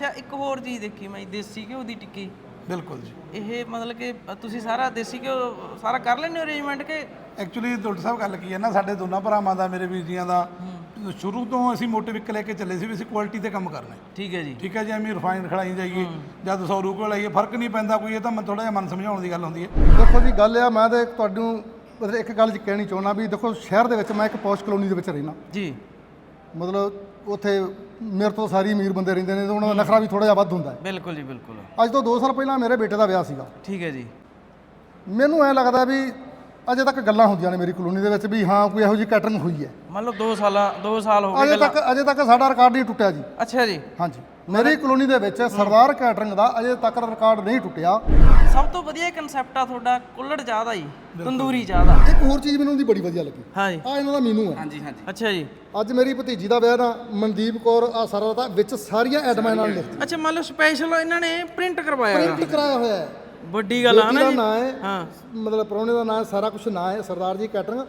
ਅੱਛਾ ਇੱਕ ਹੋਰ ਚੀਜ਼ ਦੇਖੀ ਮੈਂ ਦੇਸੀ ਘਿਓ ਦੀ ਟਿੱਕੀ। ਬਿਲਕੁਲ ਜੀ। ਇਹ ਮਤਲਬ ਕਿ ਤੁਸੀਂ ਸਾਰਾ ਦੇਸੀ ਘਿਓ ਸਾਰਾ ਕਰ ਲੈਂਦੇ ਹੋ ਅਰੇਂਜਮੈਂਟ ਕਿ? ਐਕਚੁਅਲੀ ਡਾਕਟਰ ਸਾਹਿਬ ਗੱਲ ਕੀ ਹੈ ਨਾ ਸਾਡੇ ਦੋਨਾਂ ਭਰਾਵਾਂ ਦਾ ਮੇਰੇ ਵੀਰ ਜੀਆਂ ਦਾ ਸ਼ੁਰੂ ਤੋਂ ਅਸੀਂ ਮੋਟਿਵ ਇੱਕ ਲੈ ਕੇ ਚੱਲੇ ਸੀ ਵੀ ਅਸੀਂ ਕੁਆਲਿਟੀ ਤੇ ਕੰਮ ਕਰਨਾ ਹੈ। ਠੀਕ ਹੈ ਜੀ। ਠੀਕ ਹੈ ਜੀ ਐਵੇਂ ਰਿਫਾਈਨਡ ਖੜਾਈ ਜਾਈਏ ਜਦ 100 ਰੁਪਏ ਲਾਈਏ ਫ਼ਰਕ ਨਹੀਂ ਪੈਂਦਾ ਕੋਈ ਇਹ ਤਾਂ ਮੈਂ ਥੋੜਾ ਜਿਹਾ ਮਨ ਸਮਝਾਉਣ ਦੀ ਗੱਲ ਹੁੰਦੀ ਹੈ। ਦੇਖੋ ਜੀ ਗੱਲ ਆ ਮੈਂ ਤਾਂ ਤੁਹਾਨੂੰ ਮਤਲਬ ਇੱਕ ਗੱਲ ਚ ਕਹਿਣੀ ਚਾਹੁੰਦਾ ਵੀ ਦੇਖੋ ਸ਼ਹਿਰ ਦੇ ਵਿੱਚ ਮੈਂ ਇੱਕ ਪੌਸ਼ ਕਲੋਨੀ ਦੇ ਵਿੱਚ ਰਹਿਣਾ ਜੀ। ਮਤਲਬ ਉੱਥੇ ਮੇਰੇ ਤੋਂ ਸਾਰੀ ਅਮੀਰ ਬੰਦੇ ਰਹਿੰਦੇ ਨੇ ਤੇ ਉਹਨਾਂ ਦਾ ਨਖਰਾ ਵੀ ਥੋੜਾ ਜਿਹਾ ਵੱਧ ਹੁੰਦਾ ਹੈ। ਬਿਲਕੁਲ ਜੀ ਬਿਲਕੁਲ। ਅੱਜ ਤੋਂ 2 ਸਾਲ ਪਹਿਲਾਂ ਮੇਰੇ ਬੇਟੇ ਦਾ ਵਿਆਹ ਸੀਗਾ। ਠੀਕ ਹੈ ਜੀ। ਮੈਨੂੰ ਐ ਲੱਗਦਾ ਵੀ ਅਜੇ ਤੱਕ ਗੱਲਾਂ ਹੁੰਦੀਆਂ ਨੇ ਮੇਰੀ ਕਲੋਨੀ ਦੇ ਵਿੱਚ ਵੀ ਹਾਂ ਕੋਈ ਇਹੋ ਜਿਹੀ ਕੈਟਰਿੰਗ ਹੋਈ ਹੈ। ਮੰਨ ਲਓ 2 ਸਾਲਾਂ 2 ਸਾਲ ਹੋ ਗਏ ਅਜੇ ਤੱਕ ਅਜੇ ਤੱਕ ਸਾਡਾ ਰਿਕਾਰਡ ਨਹੀਂ ਟੁੱਟਿਆ ਜੀ। ਅੱਛਾ ਜੀ। ਹਾਂਜੀ। ਮੇਰੀ ਕਲੋਨੀ ਦੇ ਵਿੱਚ ਸਰਦਾਰ ਕੈਟਰਿੰਗ ਦਾ ਅਜੇ ਤੱਕ ਰਿਕਾਰਡ ਨਹੀਂ ਟੁੱਟਿਆ। ਸਭ ਤੋਂ ਵਧੀਆ ਕਨਸੈਪਟ ਆ ਤੁਹਾਡਾ ਕੁੱਲੜ ਚਾਹ ਦਾ ਜੀ ਤੰਦੂਰੀ ਚਾਹ ਦਾ। ਇੱਕ ਹੋਰ ਚੀਜ਼ ਮੈਨੂੰ ਉਹਦੀ ਬੜੀ ਵਧੀਆ ਲੱਗੀ। ਹਾਂ ਜੀ ਆ ਇਹਨਾਂ ਦਾ ਮੀਨੂ ਹੈ। ਹਾਂਜੀ ਹਾਂਜੀ। ਅੱਛਾ ਜੀ। ਅੱਜ ਮੇਰੀ ਭਤੀਜੀ ਦਾ ਵਿਆਹ ਨਾ ਮਨਦੀਪ ਕੌਰ ਆ ਸਾਰਾ ਦਾ ਵਿੱਚ ਸਾਰੀਆਂ ਐਡਮਾਂ ਨਾਲ ਲਿਖਤੀ ਅੱਛਾ ਮੰਨ ਲਓ ਸਪੈਸ਼ਲ ਇਹਨਾਂ ਨੇ ਪ੍ਰਿੰਟ ਕਰਵਾਇਆ। ਪ੍ਰਿੰਟ ਕਰਾਇਆ ਹੋਇਆ ਹੈ। ਵੱਡੀ ਗੱਲ ਆ ਨਾ ਜੀ। ਹੈ ਮਤਲਬ ਪ੍ਰਾਹੁਣੇ ਦਾ ਨਾਂ ਹੈ ਸਾਰਾ ਕੁਝ ਨਾਂ ਹੈ ਸਰਦਾਰ ਜੀ ਕੈਟਰਿੰਗ।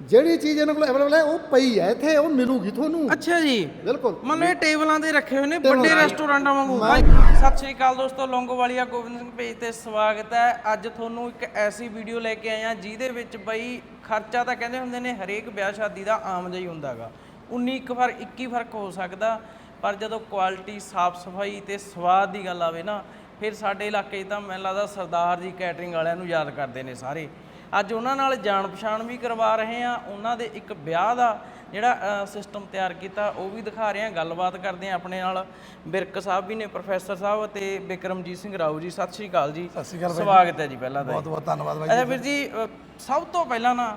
ਜਿਹੜੀ ਚੀਜ਼ ਇਹਨਾਂ ਕੋਲ ਅਵੇਲੇਬਲ ਹੈ ਉਹ ਪਈ ਹੈ ਇੱਥੇ ਉਹ ਮਿਲੂਗੀ ਤੁਹਾਨੂੰ। ਅੱਛਾ ਜੀ। ਬਿਲਕੁਲ। ਮੰਨ ਲਓ ਇਹ ਟੇਬਲਾਂ ਤੇ ਰੱਖੇ ਹੋਏ ਨੇ ਵੱਡੇ ਰੈਸਟੋਰੈਂਟਾਂ ਵਾਂਗੂ। ਸਤਿ ਸ਼੍ਰੀ ਅਕਾਲ ਦੋਸਤੋ ਲੌਂਗੋਵਾਲੀਆ ਗੋਬਿੰਦ ਸਿੰਘ ਪੇਜ ਤੇ ਸਵਾਗਤ ਹੈ। ਅੱਜ ਤੁਹਾਨੂੰ ਇੱਕ ਐਸੀ ਵੀਡੀਓ ਲੈ ਕੇ ਆਏ ਜਿਹਦੇ ਵਿੱਚ ਬਈ ਖਰਚਾ ਤਾਂ ਕਹਿੰਦੇ ਹੁੰਦੇ ਨੇ ਹਰੇਕ ਵਿਆਹ ਸ਼ਾਦੀ ਦਾ ਆਮ ਜਿਹਾ ਹੀ ਹੁੰਦਾਗਾ। 19 ਇੱਕ ਫ਼ਰਕ 21 ਫ਼ਰਕ ਹੋ ਸਕਦਾ ਪਰ ਜਦੋਂ ਕੁਆਲਿਟੀ ਸਾਫ਼ ਸਫ਼ਾਈ ਤੇ ਸਵਾਦ ਦੀ ਗੱਲ ਆਵੇ ਨਾ ਫਿਰ ਸਾਡੇ ਇਲਾਕੇ 'ਚ ਤਾਂ ਮੈਨੂੰ ਲੱਗਦਾ ਸਰਦਾਰ ਜੀ ਕੈਟਰਿੰਗ ਵਾਲਿਆਂ ਨੂੰ ਯਾਦ ਕਰਦੇ ਨੇ ਸਾਰੇ। ਅੱਜ ਉਹਨਾਂ ਨਾਲ ਜਾਣ ਪਛਾਣ ਵੀ ਕਰਵਾ ਰਹੇ ਆ ਉਹਨਾਂ ਦੇ ਇੱਕ ਵਿਆਹ ਦਾ ਜਿਹੜਾ ਸਿਸਟਮ ਤਿਆਰ ਕੀਤਾ ਉਹ ਵੀ ਦਿਖਾ ਰਹੇ ਆ ਗੱਲਬਾਤ ਕਰਦੇ ਆ ਆਪਣੇ ਨਾਲ ਬਿਰਕ ਸਾਹਿਬ ਵੀ ਨੇ ਪ੍ਰੋਫੈਸਰ ਸਾਹਿਬ ਤੇ ਬਿਕਰਮਜੀਤ ਸਿੰਘ ਰਾਓ ਜੀ। ਸਤਿ ਸ਼੍ਰੀ ਅਕਾਲ ਜੀ। ਸਤਿ ਸ਼੍ਰੀ ਅਕਾਲ ਸਵਾਗਤ ਹੈ ਜੀ ਪਹਿਲਾਂ ਤਾਂ ਬਹੁਤ ਬਹੁਤ ਧੰਨਵਾਦ ਬਾਈ ਅੱਛਾ ਵੀਰ ਜੀ ਸਭ ਤੋਂ ਪਹਿਲਾਂ ਨਾ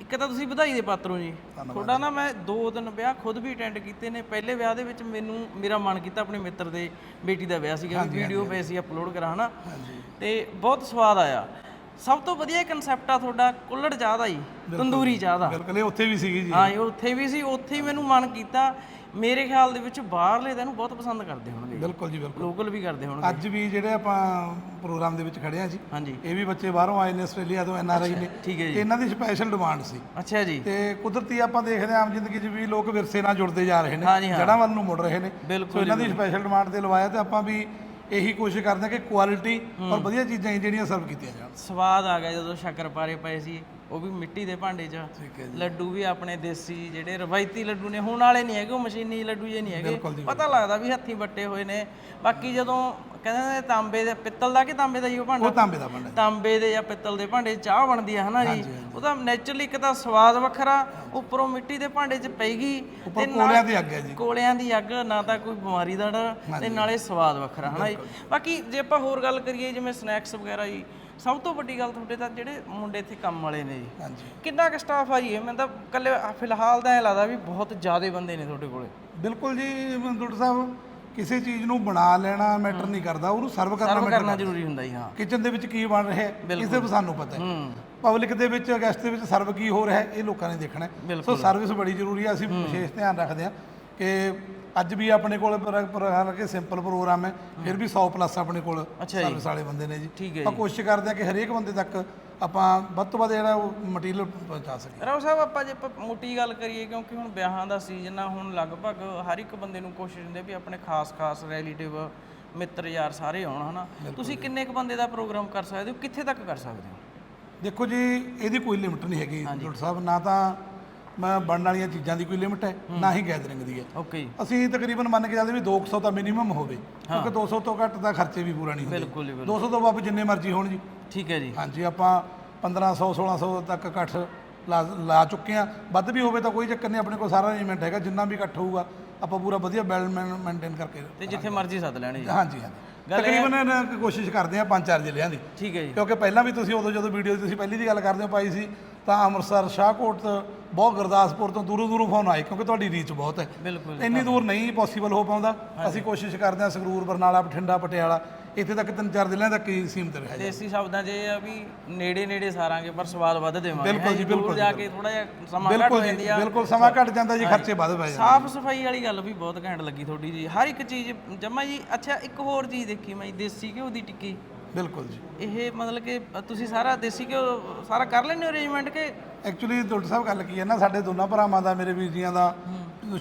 ਇੱਕ ਤਾਂ ਤੁਸੀਂ ਵਧਾਈ ਦੇ ਪਾਤਰ ਹੋ ਜੀ। ਤੁਹਾਡਾ ਨਾ ਮੈਂ ਦੋ ਦਿਨ ਵਿਆਹ ਖੁਦ ਵੀ ਅਟੈਂਡ ਕੀਤੇ ਨੇ। ਪਹਿਲੇ ਵਿਆਹ ਦੇ ਵਿੱਚ ਮੈਨੂੰ ਮੇਰਾ ਮਨ ਕੀਤਾ ਆਪਣੇ ਮਿੱਤਰ ਦੇ ਬੇਟੀ ਦਾ ਵਿਆਹ ਸੀਗਾ। ਵੀਡੀਓ ਪੇ ਸੀ ਅਪਲੋਡ ਕਰਾਂ ਹਨਾ? ਤੇ ਬਹੁਤ ਸਵਾਦ ਆਇਆ। ਸਭ ਤੋਂ ਵਧੀਆ ਕਨਸੈਪਟ ਆ ਤੁਹਾਡਾ ਕੁੱਲੜ ਚਾਹ ਦਾ ਜੀ ਤੰਦੂਰੀ ਚਾਹ ਦਾ। ਬਿਲਕੁਲ ਇਹ ਉੱਥੇ ਵੀ ਸੀਗੀ ਜੀ। ਹਾਂ ਇਹ ਉੱਥੇ ਵੀ ਸੀ ਉੱਥੇ ਹੀ ਮੈਨੂੰ ਮਨ ਕੀਤਾ। ਮੇਰੇ ਖਿਆਲ ਦੇ ਵਿੱਚ ਬਾਹਰਲੇ ਤਾਂ ਇਹਨੂੰ ਬਹੁਤ ਪਸੰਦ ਕਰਦੇ ਹੋਣਗੇ। ਬਿਲਕੁਲ ਜੀ ਬਿਲਕੁਲ। ਲੋਕਲ ਵੀ ਕਰਦੇ ਹੋਣਗੇ। ਅੱਜ ਵੀ ਜਿਹੜੇ ਆਪਾਂ ਪ੍ਰੋਗਰਾਮ ਦੇ ਵਿੱਚ ਖੜੇ ਆ ਜੀ ਹਾਂਜੀ। ਇਹ ਵੀ ਬੱਚੇ ਬਾਹਰੋਂ ਆਏ ਨੇ ਆਸਟ੍ਰੇਲੀਆ ਤੋਂ ਐਨ ਆਰ ਆਈ ਨੇ। ਠੀਕ ਹੈ ਜੀ। ਇਹਨਾਂ ਦੀ ਸਪੈਸ਼ਲ ਡਿਮਾਂਡ ਸੀ। ਅੱਛਾ ਜੀ। ਤੇ ਕੁਦਰਤੀ ਆਪਾਂ ਦੇਖਦੇ ਆਮ ਜ਼ਿੰਦਗੀ 'ਚ ਵੀ ਲੋਕ ਵਿਰਸੇ ਨਾਲ ਜੁੜਦੇ ਜਾ ਰਹੇ ਨੇ। ਜੜ੍ਹਾਂ ਵੱਲ ਨੂੰ ਮੁੜ ਰਹੇ ਨੇ। ਸੋ ਇਹਨਾਂ ਦੀ ਸਪੈਸ਼ਲ ਡਿਮਾਂਡ ਤੇ ਲਵਾਇਆ ਤੇ ਆਪਾਂ ਵੀ ਇਹੀ ਕੋਸ਼ਿਸ਼ ਕਰਦੇ ਕਿ ਕੁਆਲਿਟੀ ਔਰ ਵਧੀਆ ਚੀਜ਼ਾਂ ਜਿਹੜੀਆਂ ਸਰਵ ਕੀਤੀਆਂ ਜਾਣ। ਸਵਾਦ ਆ ਗਿਆ ਜਦੋਂ ਸ਼ੱਕਰਪਾਰੇ ਪਏ ਸੀ। ਉਹ ਵੀ ਮਿੱਟੀ ਦੇ ਭਾਂਡੇ 'ਚ। ਠੀਕ ਹੈ ਲੱਡੂ ਵੀ ਆਪਣੇ ਦੇਸੀ ਜਿਹੜੇ ਰਵਾਇਤੀ ਲੱਡੂ ਨੇ ਹੁਣ ਵਾਲੇ ਨਹੀਂ ਹੈਗੇ ਉਹ ਮਸ਼ੀਨੀ ਲੱਡੂ ਜੇ ਨਹੀਂ ਹੈਗੇ। ਪਤਾ ਲੱਗਦਾ ਵੀ ਹੱਥੀਂ ਵੱਟੇ ਹੋਏ ਨੇ। ਬਾਕੀ ਜਦੋਂ ਕਹਿੰਦੇ ਨੇ ਤਾਂਬੇ ਦੇ ਪਿੱਤਲ ਦਾ ਕਿ ਤਾਂਬੇ ਦਾ ਜੀ ਉਹ ਉਹ ਭਾਂਡਾ ਤਾਂਬੇ ਦਾ ਭਾਂਡਾ ਤਾਂਬੇ ਦੇ ਜਾਂ ਪਿੱਤਲ ਦੇ ਭਾਂਡੇ ਚਾਹ ਬਣਦੀ ਆ ਹਨਾ ਜੀ? ਉਹ ਤਾਂ ਨੇਚਰਲੀ ਇੱਕ ਤਾਂ ਸਵਾਦ ਵੱਖਰਾ ਉੱਪਰੋਂ ਮਿੱਟੀ ਦੇ ਭਾਂਡੇ 'ਚ ਪਈਗੀ ਉੱਪਰ ਕੋਲਿਆਂ ਦੀ ਅੱਗ ਹੈ ਜੀ। ਕੋਲਿਆਂ ਦੀ ਅੱਗ ਨਾ ਤਾਂ ਕੋਈ ਬਿਮਾਰੀ ਦਾ ਡਰ ਤੇ ਨਾਲੇ ਸਵਾਦ ਵੱਖਰਾ ਹਨਾ ਜੀ? ਬਾਕੀ ਜੇ ਆਪਾਂ ਹੋਰ ਗੱਲ ਕਰੀਏ ਜਿਵੇਂ ਸਨੈਕਸ ਵਗੈਰਾ ਜੀ ਸਭ ਤੋਂ ਵੱਡੀ ਗੱਲ ਤੁਹਾਡੇ ਤਾਂ ਜਿਹੜੇ ਮੁੰਡੇ ਇੱਥੇ ਕੰਮ ਵਾਲੇ ਨੇ ਜੀ। ਹਾਂਜੀ। ਕਿੰਨਾ ਕੁ ਸਟਾਫ ਆ ਜੀ ਇਹ? ਮੈਨੂੰ ਤਾਂ ਕੱਲੇ ਫਿਲਹਾਲ ਤਾਂ ਇਹ ਲੱਗਦਾ ਵੀ ਬਹੁਤ ਜ਼ਿਆਦੇ ਬੰਦੇ ਨੇ ਤੁਹਾਡੇ ਕੋਲੇ। ਬਿਲਕੁਲ ਜੀ ਡਾਕਟਰ ਸਾਹਿਬ ਕਿਸੇ ਚੀਜ਼ ਨੂੰ ਬਣਾ ਲੈਣਾ ਮੈਟਰ ਨਹੀਂ ਕਰਦਾ ਉਹਨੂੰ ਸਰਵ ਕਰਨਾ ਸਰਵ ਮੈਟਰ ਕਰਨਾ ਜ਼ਰੂਰੀ ਹੁੰਦਾ ਜੀ ਹਾਂ। ਕਿਚਨ ਦੇ ਵਿੱਚ ਕੀ ਬਣ ਰਿਹਾ ਹੈ ਇਹ ਸਿਰਫ ਸਾਨੂੰ ਪਤਾ ਹੈ। ਹੂੰ। ਪਬਲਿਕ ਦੇ ਵਿੱਚ ਗੈਸਟ ਦੇ ਵਿੱਚ ਸਰਵ ਕੀ ਹੋ ਰਿਹਾ ਹੈ ਇਹ ਲੋਕਾਂ ਨੇ ਦੇਖਣਾ ਹੈ। ਸੋ ਸਰਵਿਸ ਬੜੀ ਜ਼ਰੂਰੀ ਹੈ ਅਸੀਂ ਵਿਸ਼ੇਸ਼ ਧਿਆਨ ਰੱਖਦੇ ਹਾਂ। ਕਿ ਅੱਜ ਵੀ ਆਪਣੇ ਕੋਲ ਪ੍ਰੋਗਰਾਮ ਕਿ ਸਿੰਪਲ ਪ੍ਰੋਗਰਾਮ ਹੈ ਫਿਰ ਵੀ 100 ਪਲੱਸ ਆਪਣੇ ਕੋਲ। ਸਰਵਿਸ ਵਾਲੇ ਬੰਦੇ ਨੇ ਜੀ। ਠੀਕ ਹੈ ਆਪਾਂ ਕੋਸ਼ਿਸ਼ ਕਰਦੇ ਹਾਂ ਕਿ ਹਰੇਕ ਬੰਦੇ ਤੱਕ ਆਪਾਂ ਵੱਧ ਤੋਂ ਵੱਧ ਜਿਹੜਾ ਉਹ ਮਟੀਰੀਅਲ ਪਹੁੰਚਾ ਸਕੀਏ। ਰਾਓ ਸਾਹਿਬ ਆਪਾਂ ਜੇ ਮੋਟੀ ਗੱਲ ਕਰੀਏ ਕਿਉਂਕਿ ਹੁਣ ਵਿਆਹਾਂ ਦਾ ਸੀਜ਼ਨ ਆ ਹੁਣ ਲਗਭਗ ਹਰ ਇੱਕ ਬੰਦੇ ਨੂੰ ਕੋਸ਼ਿਸ਼ ਹੁੰਦੀ ਹੈ ਵੀ ਆਪਣੇ ਖਾਸ-ਖਾਸ ਰਿਲੇਟਿਵ ਮਿੱਤਰ ਯਾਰ ਸਾਰੇ ਆਉਣ ਹਨਾ? ਤੁਸੀਂ ਕਿੰਨੇ ਕੁ ਬੰਦੇ ਦਾ ਪ੍ਰੋਗਰਾਮ ਕਰ ਸਕਦੇ ਹੋ? ਕਿੱਥੇ ਤੱਕ ਕਰ ਸਕਦੇ ਹੋ? ਦੇਖੋ ਜੀ ਇਹਦੀ ਕੋਈ ਲਿਮਿਟ ਨਹੀਂ ਹੈਗੀ ਡਾਕਟਰ ਸਾਹਿਬ ਨਾ ਤਾਂ ਮੈਂ ਬਣਨ ਵਾਲੀਆਂ ਚੀਜ਼ਾਂ ਦੀ ਕੋਈ ਲਿਮਿਟ ਹੈ ਨਾ ਹੀ ਗੈਦਰਿੰਗ ਦੀ ਹੈ। ਓਕੇ ਜੀ ਅਸੀਂ ਤਕਰੀਬਨ ਮੰਨ ਕੇ ਚੱਲਦੇ ਵੀ 200 ਤਾਂ ਮਿਨੀਮਮ ਹੋਵੇ ਕਿਉਂਕਿ 200 ਤੋਂ ਘੱਟ ਤਾਂ ਖਰਚੇ ਵੀ ਪੂਰਾ ਨਹੀਂ ਹੁੰਦੇ। ਬਿਲਕੁਲ ਜੀ ਬਿਲਕੁਲ। 200 ਤੋਂ ਬਾਅਦ ਜਿੰਨੇ ਮਰਜ਼ੀ ਹੋਣ ਜੀ। ਠੀਕ ਹੈ ਜੀ। ਹਾਂਜੀ ਆਪਾਂ 1500 1600 ਤੱਕ ਇਕੱਠ ਲਾ ਲਾ ਚੁੱਕੇ ਆ ਵੱਧ ਵੀ ਹੋਵੇ ਤਾਂ ਕੋਈ ਚੱਕਰ ਨਹੀਂ ਆਪਣੇ ਕੋਲ ਸਾਰਾ ਅਰੇਂਜਮੈਂਟ ਹੈਗਾ ਜਿੰਨਾ ਵੀ ਇਕੱਠ ਹੋਊਗਾ ਆਪਾਂ ਪੂਰਾ ਵਧੀਆ ਬੈਲ ਮੇਨਟੇਨ ਕਰਕੇ ਤੇ ਜਿੱਥੇ ਮਰਜ਼ੀ ਸੱਦ ਲੈਣੇ ਜੀ। ਹਾਂਜੀ ਹਾਂਜੀ। ਤਕਰੀਬਨ ਇਹਨਾਂ ਦੀ ਕੋਸ਼ਿਸ਼ ਕਰਦੇ ਆ ਪੰਜ ਚਾਰ ਜ਼ਿਲ੍ਹਿਆਂ ਦੀ। ਠੀਕ ਹੈ ਜੀ। ਕਿਉਂਕਿ ਪਹਿਲਾਂ ਵੀ ਤੁਸੀਂ ਉਦੋਂ ਜਦੋਂ ਵੀਡੀਓ ਤੁਸੀਂ ਪਹਿਲੀ ਦੀ ਗੱਲ ਕਰਦੇ ਹੋ ਪਾਈ ਸੀ ਤਾਂ ਅੰਮ੍ਰਿਤਸਰ ਸ਼ਾਹਕੋਟ ਤੋਂ ਬਹੁਤ ਗੁਰਦਾਸਪੁਰ ਤੋਂ ਦੂਰੋਂ ਦੂਰੋਂ ਫੋਨ ਆਏ ਕਿਉਂਕਿ ਤੁਹਾਡੀ ਰੀਚ ਬਹੁਤ ਹੈ। ਬਿਲਕੁਲ ਇੰਨੀ ਦੂਰ ਨਹੀਂ ਪੋਸੀਬਲ ਹੋ ਪਾਉਂਦਾ। ਅਸੀਂ ਕੋਸ਼ਿਸ਼ ਕਰਦੇ ਹਾਂ ਸੰਗਰੂਰ ਬਰਨਾਲਾ ਬਠਿੰਡਾ ਪਟਿਆਲਾ ਇੱਥੇ ਤੱਕ ਤਿੰਨ ਚਾਰ ਜ਼ਿਲ੍ਹਿਆਂ ਤੱਕ ਹੀ ਸੀਮਿਤ ਰਿਹਾ ਜੀ ਦੇਸੀ ਸ਼ਬਦਾਂ 'ਚ ਇਹ ਆ ਵੀ ਨੇੜੇ ਨੇੜੇ ਸਾਰਾਂਗੇ ਪਰ ਸਵਾਦ ਵੱਧ ਦੇਵਾਂਗੇ। ਬਿਲਕੁਲ ਜੀ, ਬਿਲਕੁਲ ਜਾ ਕੇ ਥੋੜਾ ਜਿਹਾ ਸਮਾਂ ਘੱਟ ਹੋ ਬਿਲਕੁਲ ਜਾਂਦੀ ਜੀ ਆ। ਬਿਲਕੁਲ ਸਮਾਂ ਘੱਟ ਜਾਂਦਾ ਜੀ ਖਰਚੇ ਵੱਧ ਪੈ ਜਾਂਦੇ ਸਾਫ਼ ਸਫ਼ਾਈ ਵਾਲੀ ਗੱਲ ਵੀ ਬਹੁਤ ਘੈਂਟ ਲੱਗੀ ਤੁਹਾਡੀ ਜੀ। ਹਰ ਇੱਕ ਚੀਜ਼ ਜਮਾ ਜੀ ਅੱਛਾ ਇੱਕ ਹੋਰ ਚੀਜ਼ ਦੇਖੀ ਮੈਂ ਜੀ, ਦੇਸੀ ਘਿਓ ਦੀ ਟਿੱਕੀ। ਬਿਲਕੁਲ ਜੀ। ਇਹ ਮਤਲਬ ਕਿ ਤੁਸੀਂ ਸਾਰਾ ਦੇਸੀ ਘਿਓ ਸਾਰਾ ਕਰ ਲੈਂਦੇ ਹੋ ਅਰੇਂਜਮੈਂਟ ਕਿ? ਐਕਚੁਅਲੀ ਡਾਕਟਰ ਸਾਹਿਬ ਗੱਲ ਕੀ ਹੈ ਨਾ ਸਾਡੇ ਦੋਨਾਂ ਭਰਾਵਾਂ ਦਾ ਮੇਰੇ ਵੀਰ ਜੀਆਂ ਦਾ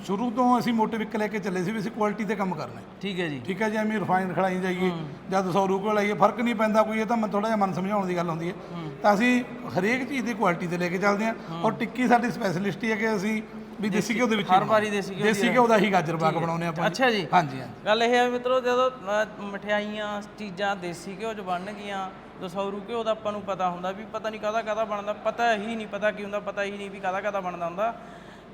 ਸ਼ੁਰੂ ਤੋਂ ਅਸੀਂ ਮੋਟਿਵ ਇੱਕ ਲੈ ਕੇ ਚੱਲੇ ਸੀ ਵੀ ਅਸੀਂ ਕੁਆਲਿਟੀ ਤੇ ਕੰਮ ਕਰਨਾ ਹੈ। ਠੀਕ ਹੈ ਜੀ। ਠੀਕ ਹੈ ਜੀ ਐਵੇਂ ਰਿਫਾਈਨਡ ਖੜਾਈ ਜਾਈਏ ਜਦ 100 ਰੁਪਏ ਲਾਈਏ ਫ਼ਰਕ ਨਹੀਂ ਪੈਂਦਾ ਕੋਈ ਇਹ ਤਾਂ ਮੈਂ ਥੋੜਾ ਜਿਹਾ ਮਨ ਸਮਝਾਉਣ ਦੀ ਗੱਲ ਹੁੰਦੀ ਹੈ। ਤਾਂ ਅਸੀਂ ਹਰੇਕ ਚੀਜ਼ ਦੀ ਕੁਆਲਿਟੀ ਤੇ ਲੈ ਕੇ ਚੱਲਦੇ ਹਾਂ। ਔਰ ਟਿੱਕੀ ਸਾਡੀ ਸਪੈਸ਼ਲਿਸਟ ਹੈ ਕਿ ਅਸੀਂ ਵੀ ਦੇਸੀ ਘਿਓ ਦੇ ਵਿੱਚ ਹਰ ਵਾਰੀ ਦੇਸੀ ਘਿਓ ਦੇਸੀ ਘਿਓ ਦਾ ਹੀ ਗਾਜਰ ਪਾਕ ਬਣਾਉਂਦੇ ਆਪਾਂ ਅੱਛਾ ਜੀ। ਹਾਂਜੀ ਹਾਂਜੀ। ਗੱਲ ਇਹ ਹੈ ਮਿੱਤਰੋ ਜਦੋਂ ਮਠਿਆਈਆਂ ਚੀਜ਼ਾਂ ਦੇਸੀ ਘਿਓ ਚ ਬਣਨਗੀਆਂ ਦਸੌਰੂ ਘਿਓ ਦਾ ਆਪਾਂ ਨੂੰ ਪਤਾ ਹੁੰਦਾ ਵੀ ਪਤਾ ਨਹੀਂ ਕਾਹਦਾ ਕਾਹਦਾ ਬਣਦਾ ਪਤਾ ਹੀ ਨਹੀਂ ਪਤਾ ਕੀ ਹੁੰਦਾ ਪਤਾ ਹੀ ਨਹੀਂ ਵੀ ਕਾਹਦਾ ਕਾਹਦਾ ਬਣਦਾ ਹੁੰਦਾ।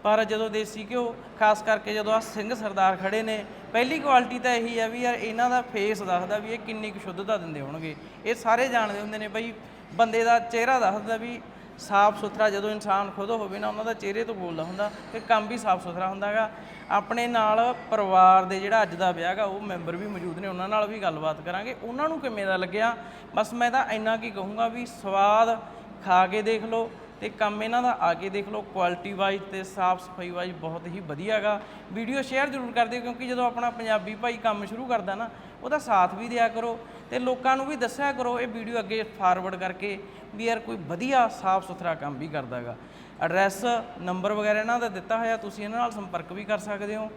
ਪਰ ਜਦੋਂ ਦੇਸੀ ਘਿਓ ਖਾਸ ਕਰਕੇ ਜਦੋਂ ਆ ਸਿੰਘ ਸਰਦਾਰ ਖੜੇ ਨੇ ਪਹਿਲੀ ਕੁਆਲਿਟੀ ਤਾਂ ਇਹੀ ਆ ਵੀ ਯਾਰ ਇਹਨਾਂ ਦਾ ਫੇਸ ਦੱਸਦਾ ਵੀ ਇਹ ਕਿੰਨੀ ਕੁ ਸ਼ੁੱਧਤਾ ਦਿੰਦੇ ਹੋਣਗੇ। ਇਹ ਸਾਰੇ ਜਾਣਦੇ ਹੁੰਦੇ ਨੇ ਬਈ ਬੰਦੇ ਦਾ ਚਿਹਰਾ ਦੱਸਦਾ ਵੀ ਸਾਫ਼ ਸੁਥਰਾ ਜਦੋਂ ਇਨਸਾਨ ਖੁਦ ਹੋਵੇ ਨਾ, ਉਹਨਾਂ ਦਾ ਚਿਹਰੇ ਤੋਂ ਬੋਲਦਾ ਹੁੰਦਾ ਤੇ ਕੰਮ ਵੀ ਸਾਫ਼ ਸੁਥਰਾ ਹੁੰਦਾ ਹੁੰਦਾਗਾ ਆਪਣੇ ਨਾਲ ਪਰਿਵਾਰ ਦੇ ਜਿਹੜਾ ਅੱਜ ਦਾ ਵਿਆਹ ਗਾ ਉਹ ਮੈਂਬਰ ਵੀ ਮੌਜੂਦ ਨੇ, ਉਹਨਾਂ ਨਾਲ ਵੀ ਗੱਲਬਾਤ ਕਰਾਂਗੇ। ਉਹਨਾਂ ਨੂੰ ਕਿਵੇਂ ਦਾ ਲੱਗਿਆ? ਬਸ ਮੈਂ ਤਾਂ ਇੰਨਾ ਕੀ ਕਹੂੰਗਾ ਵੀ ਸਵਾਦ ਖਾ ਕੇ ਦੇਖ ਲਓ ਤੇ ਕੰਮ ਇਹਨਾਂ ਦਾ ਆ ਕੇ ਦੇਖ ਲਓ। ਕੁਆਲਿਟੀ ਵਾਈਜ਼ ਤੇ ਸਾਫ਼ ਸਫ਼ਾਈ ਵਾਈਜ਼ ਬਹੁਤ ਹੀ ਵਧੀਆ ਵਧੀਆਗਾ ਵੀਡੀਓ ਸ਼ੇਅਰ ਜ਼ਰੂਰ ਕਰ ਦਿਓ ਕਿਉਂਕਿ ਜਦੋਂ ਆਪਣਾ ਪੰਜਾਬੀ ਭਾਈ ਕੰਮ ਸ਼ੁਰੂ ਕਰਦਾ ਨਾ ਉਹਦਾ ਸਾਥ ਵੀ ਦਿਆ ਕਰੋ ਤੇ ਲੋਕਾਂ ਨੂੰ ਵੀ ਦੱਸਿਆ ਕਰੋ ਇਹ ਵੀਡੀਓ ਅੱਗੇ ਫਾਰਵਰਡ ਕਰਕੇ ਵੀ ਯਾਰ ਕੋਈ ਵਧੀਆ ਸਾਫ਼ ਸੁਥਰਾ ਕੰਮ ਵੀ ਕਰਦਾ ਕਰਦਾਗਾ ਐਡਰੈਸ ਨੰਬਰ ਵਗੈਰਾ ਇਹਨਾਂ ਦਾ ਦਿੱਤਾ ਹੋਇਆ, ਤੁਸੀਂ ਇਹਨਾਂ ਨਾਲ ਸੰਪਰਕ ਵੀ ਕਰ ਸਕਦੇ ਹੋ।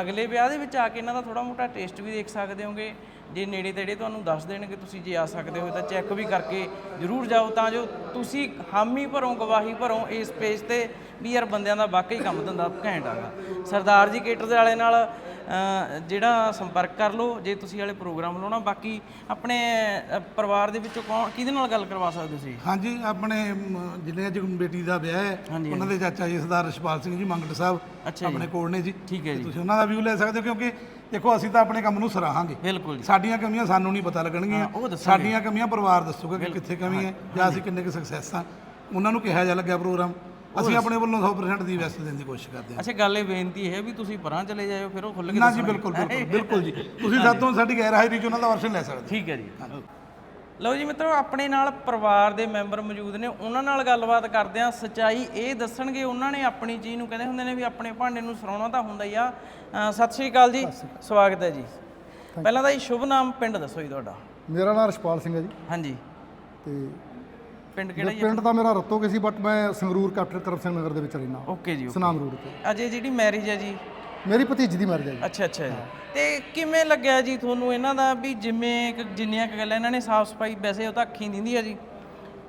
ਅਗਲੇ ਵਿਆਹ ਦੇ ਵਿੱਚ ਆ ਕੇ ਇਹਨਾਂ ਦਾ ਥੋੜਾ ਮੋਟਾ ਟੇਸਟ ਵੀ ਦੇਖ ਸਕਦੇ ਹੋਗੇ। ਜੇ ਨੇੜੇ ਤੇੜੇ ਤੁਹਾਨੂੰ ਦੱਸ ਦੇਣਗੇ, ਤੁਸੀਂ ਜੇ ਆ ਸਕਦੇ ਹੋ ਤਾਂ ਚੈੱਕ ਵੀ ਕਰਕੇ ਜ਼ਰੂਰ ਜਾਓ, ਤਾਂ ਜੋ ਤੁਸੀਂ ਹਾਮੀ ਭਰੋ, ਗਵਾਹੀ ਭਰੋ ਇਸ ਪੇਜ ਤੇ ਵੀ ਯਾਰ ਬੰਦਿਆਂ ਦਾ ਵਾਕਈ ਕੰਮ ਧੰਦਾ ਘੈਂਟ ਆਗਾ ਸਰਦਾਰ ਜੀ ਕੇਟਰਸ ਵਾਲੇ ਨਾਲ ਜਿਹੜਾ ਸੰਪਰਕ ਕਰ ਲਓ ਜੇ ਤੁਸੀਂ ਵਾਲੇ ਪ੍ਰੋਗਰਾਮ ਲਾਉਣਾ ਬਾਕੀ ਆਪਣੇ ਪਰਿਵਾਰ ਦੇ ਵਿੱਚੋਂ ਕੌਣ ਕਿਹਦੇ ਨਾਲ ਗੱਲ ਕਰਵਾ ਸਕਦੇ ਸੀ? ਹਾਂਜੀ ਆਪਣੇ ਮ, ਜਿਹਨੇ ਅੱਜ ਬੇਟੀ ਦਾ ਵਿਆਹ ਹੈ ਉਹਨਾਂ ਦੇ ਚਾਚਾ ਜੀ ਸਰਦਾਰ ਰਸ਼ਪਾਲ ਸਿੰਘ ਜੀ ਮੰਗਟ ਸਾਹਿਬ ਆਪਣੇ ਕੋਲ ਨੇ ਜੀ। ਠੀਕ ਹੈ ਤੇ ਜੀ। ਤੁਸੀਂ ਉਹਨਾਂ ਦਾ ਵਿਊ ਲੈ ਸਕਦੇ ਹੋ ਕਿਉਂਕਿ ਦੇਖੋ ਅਸੀਂ ਤਾਂ ਆਪਣੇ ਕੰਮ ਨੂੰ ਸਰਾਹਾਂਗੇ। ਬਿਲਕੁਲ ਜੀ। ਸਾਡੀਆਂ ਕਮੀਆਂ ਸਾਨੂੰ ਨਹੀਂ ਪਤਾ ਲੱਗਣਗੀਆਂ। ਸਾਡੀਆਂ ਕਮੀਆਂ ਪਰਿਵਾਰ ਦੱਸੂਗਾ ਕਿ ਕਿੱਥੇ ਕਮੀ ਹੈ ਜਾਂ ਅਸੀਂ ਕਿੰਨੇ ਕੁ ਸਕਸੈਸ ਆ ਉਹਨਾਂ ਨੂੰ ਕਿਹਾ ਜਾ ਲੱਗਿਆ ਪ੍ਰੋਗਰਾਮ। ਅਸੀਂ ਆਪਣੇ ਵੱਲੋਂ 100% ਦੀ ਬੈਸਟ ਦੇਣ ਦੀ ਕੋਸ਼ਿਸ਼ ਕਰਦੇ ਹਾਂ। ਅੱਛਾ ਗੱਲ ਇਹ ਬੇਨਤੀ ਹੈ ਵੀ ਤੁਸੀਂ ਪਰਾਂ ਚਲੇ ਜਾਇਓ ਫਿਰ ਉਹ ਖੁੱਲ ਕੇ ਨਾ ਜੀ ਦੱਸਣਗੇ। ਬਿਲਕੁਲ ਬਿਲਕੁਲ ਬਿਲਕੁਲ ਜੀ। ਤੁਸੀਂ ਸਾਤੋਂ ਸਾਡੀ ਗੈਰ ਹਾਜ਼ਰੀ 'ਚ ਉਹਨਾਂ ਦਾ ਵਰਸ਼ਨ ਲੈ ਸਕਦੇ। ਠੀਕ ਹੈ ਜੀ। ਲਓ ਜੀ ਮਿੱਤਰੋ ਆਪਣੇ ਨਾਲ ਪਰਿਵਾਰ ਦੇ ਮੈਂਬਰ ਮੌਜੂਦ ਨੇ ਉਹਨਾਂ ਨਾਲ ਗੱਲਬਾਤ ਕਰਦੇ ਆ ਸਚਾਈ ਇਹ ਦੱਸਣਗੇ ਉਹਨਾਂ ਨੇ ਆਪਣੀ ਚੀਜ਼ ਨੂੰ ਕਹਿੰਦੇ ਹੁੰਦੇ ਨੇ ਵੀ ਆਪਣੇ ਭਾਂਡੇ ਨੂੰ ਸਰਾਉਣਾ ਤਾਂ ਹੁੰਦਾ ਹੀ ਆ। ਅ, ਸਤਿ ਸ਼੍ਰੀ ਅਕਾਲ ਜੀ। ਸਵਾਗਤ ਹੈ ਜੀ। ਪਹਿਲਾਂ ਤਾਂ ਜੀ ਸ਼ੁਭ ਨਾਮ ਪਿੰਡ ਦੱਸੋ ਜੀ ਤੁਹਾਡਾ। ਮੇਰਾ ਨਾਮ ਰਸ਼ਪਾਲ ਸਿੰਘ ਹੈ ਜੀ। ਹਾਂਜੀ। ਤੇ ਪਿੰਡ ਕਿਹੜਾ ਜੀ ਪਿੰਡ ਤਾਂ ਮੇਰਾ ਰਤੋਗੇ ਸੀ ਬਟ ਮੈਂ ਸੰਗਰੂਰ ਕੈਪਟਨ ਕਰਮ ਸਿੰਘ ਨਗਰ ਦੇ ਵਿੱਚ ਰਹਿਣਾ ਓਕੇ ਜੀ ਸਨਾਮ ਰੋਡ ਤੇ। ਅਜੇ ਜਿਹੜੀ ਮੈਰਿਜ ਹੈ ਜੀ? ਮੇਰੀ ਭਤੀਜੀ ਦੀ ਮੈਰਿਜ ਹੈ ਜੀ। ਅੱਛਾ ਅੱਛਾ ਜੀ। ਤੇ ਕਿਵੇਂ ਲੱਗਿਆ ਜੀ ਤੁਹਾਨੂੰ ਇਹਨਾਂ ਦਾ ਵੀ ਜਿਵੇਂ ਕਿ ਜਿੰਨੀਆਂ ਕੁ ਗੱਲਾਂ ਇਹਨਾਂ ਨੇ ਸਾਫ਼ ਸਫ਼ਾਈ ਵੈਸੇ ਉਹ ਤਾਂ ਅੱਖੀਂ ਦਿੰਦੀ ਆ ਜੀ।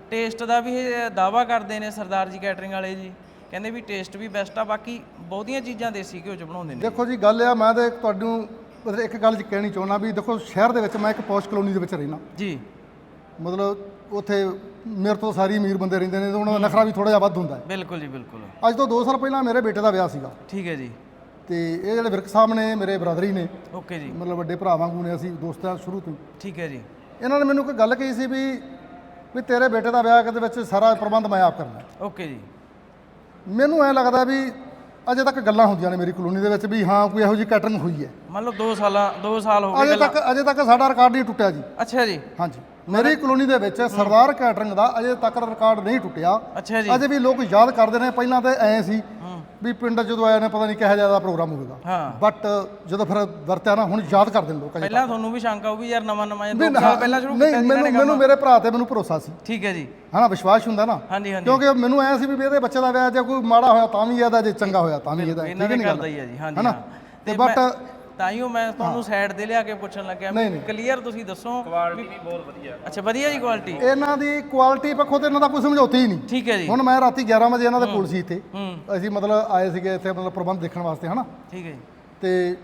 ਟੇਸਟ ਦਾ ਵੀ ਦਾਵਾ ਕਰਦੇ ਨੇ ਸਰਦਾਰ ਜੀ ਕੈਟਰਿੰਗ ਵਾਲੇ ਜੀ। ਕਹਿੰਦੇ ਵੀ ਟੇਸਟ ਵੀ ਬੈਸਟ ਆ ਬਾਕੀ ਬਹੁਤੀਆਂ ਚੀਜ਼ਾਂ ਦੇਸੀ ਘਿਓ ਚ ਬਣਾਉਂਦੇ ਨੇ। ਦੇਖੋ ਜੀ ਗੱਲ ਆ ਮੈਂ ਤੇ ਤੁਹਾਨੂੰ ਮਤਲਬ ਇੱਕ ਗੱਲ ਜੀ ਕਹਿਣੀ ਚਾਹੁੰਦਾ ਵੀ ਦੇਖੋ ਸ਼ਹਿਰ ਦੇ ਵਿੱਚ ਮੈਂ ਇੱਕ ਪੌਸ਼ ਕਲੋਨੀ ਦੇ ਵਿੱਚ ਰਹਿਣਾ ਜੀ। ਮਤਲਬ ਉੱਥੇ ਮੇਰੇ ਤੋਂ ਸਾਰੀ ਅਮੀਰ ਬੰਦੇ ਰਹਿੰਦੇ ਨੇ ਤੇ ਉਹਨਾਂ ਦਾ ਨਖਰਾ ਵੀ ਥੋੜਾ ਜਿਹਾ ਵੱਧ ਹੁੰਦਾ ਹੈ। ਬਿਲਕੁਲ ਜੀ ਬਿਲਕੁਲ। ਅੱਜ ਤੋਂ 2 ਸਾਲ ਪਹਿਲਾਂ ਮੇਰੇ ਬੇਟੇ ਦਾ ਵਿਆਹ ਸੀਗਾ। ਠੀਕ ਹੈ ਜੀ। ਤੇ ਇਹ ਜਿਹੜੇ ਵਿਰਕ ਸਾਹਿਬ ਨੇ ਮੇਰੇ ਬ੍ਰਦਰ ਹੀ ਨੇ। ਓਕੇ ਜੀ। ਮਤਲਬ ਵੱਡੇ ਭਰਾ ਵਾਂਗੂ ਨੇ ਅਸੀਂ ਦੋਸਤਾਂ ਸ਼ੁਰੂ ਤੋਂ। ਠੀਕ ਹੈ ਜੀ। ਇਹਨਾਂ ਨੇ ਮੈਨੂੰ ਇੱਕ ਗੱਲ ਕਹੀ ਸੀ ਵੀ ਵੀ ਤੇਰੇ ਬੇਟੇ ਦਾ ਵਿਆਹ ਦੇ ਵਿੱਚ ਸਾਰਾ ਪ੍ਰਬੰਧ ਮੈਂ ਆਪ ਕਰਨਾ ਓਕੇ ਜੀ। ਮੈਨੂੰ ਐ ਲੱਗਦਾ ਵੀ ਅਜੇ ਤੱਕ ਗੱਲਾਂ ਹੁੰਦੀਆਂ ਨੇ ਮੇਰੀ ਕਲੋਨੀ ਦੇ ਵਿੱਚ ਵੀ ਹਾਂ ਕੋਈ ਇਹੋ ਜਿਹੀ ਕੈਟਰਿੰਗ ਹੋਈ ਹੈ। ਮੰਨ ਲਓ 2 ਸਾਲਾਂ 2 ਸਾਲ ਹੋ ਗਏ ਅਜੇ ਤੱਕ ਅਜੇ ਤੱਕ ਸਾਡਾ ਰਿਕਾਰਡ ਨਹੀਂ ਟੁੱਟਿਆ ਜੀ। ਅੱਛਾ ਜੀ। ਹਾਂਜੀ। ਮੇਰੀ ਕਲੋਨੀ ਦੇ ਵਿੱਚ ਸਰਦਾਰ ਕੈਟਰਿੰਗ ਦਾ ਅਜੇ ਤੱਕ ਰਿਕਾਰਡ ਨਹੀਂ ਟੁੱਟਿਆ। ਅੱਛਾ ਜੀ। ਅਜੇ ਵੀ ਲੋਕ ਯਾਦ ਕਰਦੇ ਨੇ ਪਹਿਲਾਂ ਤਾਂ ਐ ਸੀ ਵੀ ਪਿੰਡ ਜਦੋਂ ਆਇਆ ਨੇ ਪਤਾ ਨਹੀਂ ਕਿਹੋ ਜਿਹਾ ਦਾ ਪ੍ਰੋਗਰਾਮ ਹੋਵੇਗਾ। ਹਾਂ। ਬਟ ਜਦੋਂ ਫਿਰ ਵਰਤਿਆ ਨਾ ਹੁਣ ਯਾਦ ਕਰਦੇ ਨੇ ਲੋਕ ਪਹਿਲਾਂ ਤੁਹਾਨੂੰ ਵੀ ਸ਼ੰਕਾ ਹੋਊ ਵੀ ਯਾਰ ਨਵਾਂ ਨਵਾਂ ਨਹੀਂ, ਸਾਲ ਪਹਿਲਾਂ ਸ਼ੁਰੂ ਨਹੀਂ ਕੀਤਾ ਮੈਨੂੰ ਮੈਨੂੰ ਮੇਰੇ ਭਰਾ ਤੇ ਮੈਨੂੰ ਭਰੋਸਾ ਸੀ। ਠੀਕ ਹੈ ਜੀ। ਹਨਾ ਵਿਸ਼ਵਾਸ ਹੁੰਦਾ ਨਾ। ਹਾਂਜੀ ਹਾਂਜੀ। ਕਿਉਂਕਿ ਮੈਨੂੰ ਐ ਸੀ ਵੀ ਇਹਦੇ ਬੱਚੇ ਦਾ ਵਿਆਹ ਜੇ ਕੋਈ ਮਾੜਾ ਹੋਇਆ ਤਾਂ ਵੀ ਇਹਦਾ ਜੇ ਚੰਗਾ ਹੋਇਆ ਤਾਂ ਵੀ ਇਹਦਾ ਠੀਕ ਨੇ ਹੈ ਕਰਦਾ ਹੀ ਆ ਜੀ ਹਾਂਜੀ ਹਨਾ? ਹਾਂ। ਤੇ ਮੈਂ- but- ਤਾਈਓ ਮੈਂ ਤੁਹਾਨੂੰ ਸਾਈਡ ਤੇ ਲਿਆ ਕੇ ਪੁੱਛਣ ਲੱਗਿਆ। ਨਹੀਂ, ਨਹੀਂ। ਕਲੀਅਰ ਤੁਸੀਂ ਦੱਸੋ ਕੁਆਲਿਟੀ ਵੀ ਬਹੁਤ ਵਧੀਆ। ਅੱਛਾ ਵਧੀਆ ਜੀ ਕੁਆਲਿਟੀ ਇਹਨਾਂ ਦੀ ਕੁਆਲਿਟੀ ਪੱਖੋਂ ਤੇ ਇਹਨਾਂ ਦਾ ਕੋਈ ਸਮਝੌਤਾ ਹੀ ਨਹੀਂ। ਠੀਕ ਹੈ ਜੀ। ਹੁਣ ਮੈਂ ਰਾਤੀ 11 ਵਜੇ ਇਹਨਾਂ ਦੇ ਕੋਲ ਸੀ ਇੱਥੇ। ਹੂੰ। ਅਸੀਂ ਮਤਲਬ ਆਏ ਸੀਗੇ ਇੱਥੇ ਮਤਲਬ ਪ੍ਰਬੰਧ ਦੇਖਣ ਵਾਸਤੇ ਹਨਾ? ਠੀਕ ਹੈ ਜੀ। ਤੇ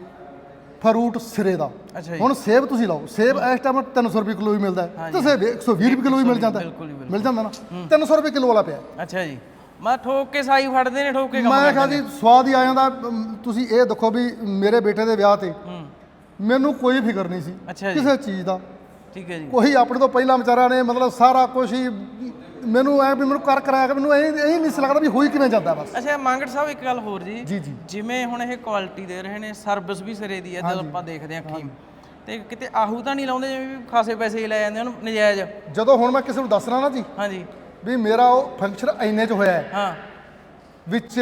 ਫਰੂਟ ਸਿਰੇ ਦਾ। ਅੱਛਾ ਜੀ। ਹੁਣ ਸੇਬ ਤੁਸੀਂ ਲਾਓ। ਸੇਬ ਇਸ ਟਾਈਮ 300 ਰੁਪਏ ਕਿਲੋ ਵੀ ਮਿਲਦਾ ਹੈ। ਤੇ ਸੇਬ 120 ਰੁਪਏ ਕਿਲੋ ਵੀ ਮਿਲ ਜਾਂਦਾ ਹੈ। ਬਿਲਕੁਲ ਜੀ, ਬਿਲਕੁਲ। ਮਿਲ ਜਾਂਦਾ ਨਾ? 300 ਰੁਪਏ ਕਿਲੋ ਵਾਲਾ ਪਿਆ ਅੱਛਾ ਜੀ। ਮੈਂ ਠੋਕ ਕੇ ਸਾਈ ਫੜਦੇ ਨੇ ਠੋਕ ਕੇ ਕੰਮ ਮੈਂ ਕਰਦੇ ਕਿਹਾ ਜੀ ਸਵਾਦ ਹੀ ਆ ਜਾਂਦਾ। ਅਮ, ਤੁਸੀਂ ਇਹ ਦੇਖੋ ਵੀ ਮੇਰੇ ਬੇਟੇ ਦੇ ਵਿਆਹ ਤੇ ਮੈਨੂੰ ਕੋਈ ਫਿਕਰ ਨਹੀਂ ਸੀ ਜੀ। ਕਿਸੇ ਚੀਜ਼ ਦਾ। ਠੀਕ ਹੈ ਜੀ। ਕੋਈ ਆਪਣੇ ਤੋਂ ਪਹਿਲਾਂ ਵਿਚਾਰਿਆਂ ਨੇ ਮਤਲਬ ਸਾਰਾ ਕੁਝ ਹੀ ਮੈਨੂੰ ਐ ਵੀ ਮੈਨੂੰ ਕਰ ਕਰਾਇਆ ਕਿ ਮੈਨੂੰ ਇਹ ਇਹ ਨਹੀਂ ਸੀ ਲੱਗਦਾ ਵੀ ਹੋਈ ਕਿਵੇਂ ਜਾਂਦਾ ਬਸ। ਅੱਛਾ ਮੰਗੜ ਸਾਹਿਬ ਇੱਕ ਗੱਲ ਹੋਰ ਜੀ। ਜੀ ਜੀ। ਜਿਵੇਂ ਹੁਣ ਇਹ ਕੁਆਲਿਟੀ ਦੇ ਰਹੇ ਨੇ ਸਰਵਿਸ ਵੀ ਸਿਰੇ ਦੀ ਹੈ ਜਦੋਂ ਆਪਾਂ ਦੇਖਦੇ ਹਾਂ ਅੱਖੀਂ ਤੇ ਕਿਤੇ ਆਹੂ ਤਾਂ ਨਹੀਂ ਲਾਉਂਦੇ ਜਿਵੇਂ ਵੀ ਖਾਸੇ ਪੈਸੇ ਹੀ ਲੈ ਜਾਂਦੇ ਹਨ ਨਜਾਇਜ਼। ਜਦੋਂ ਹੁਣ ਮੈਂ ਕਿਸੇ ਨੂੰ ਦੱਸਣਾ ਨਾ ਜੀ ਹਾਂਜੀ। ਵੀ ਮੇਰਾ ਉਹ ਫੰਕਸ਼ਨ ਇੰਨੇ ਚ ਹੋਇਆ ਹੈ। ਹਾਂ। ਵਿੱਚ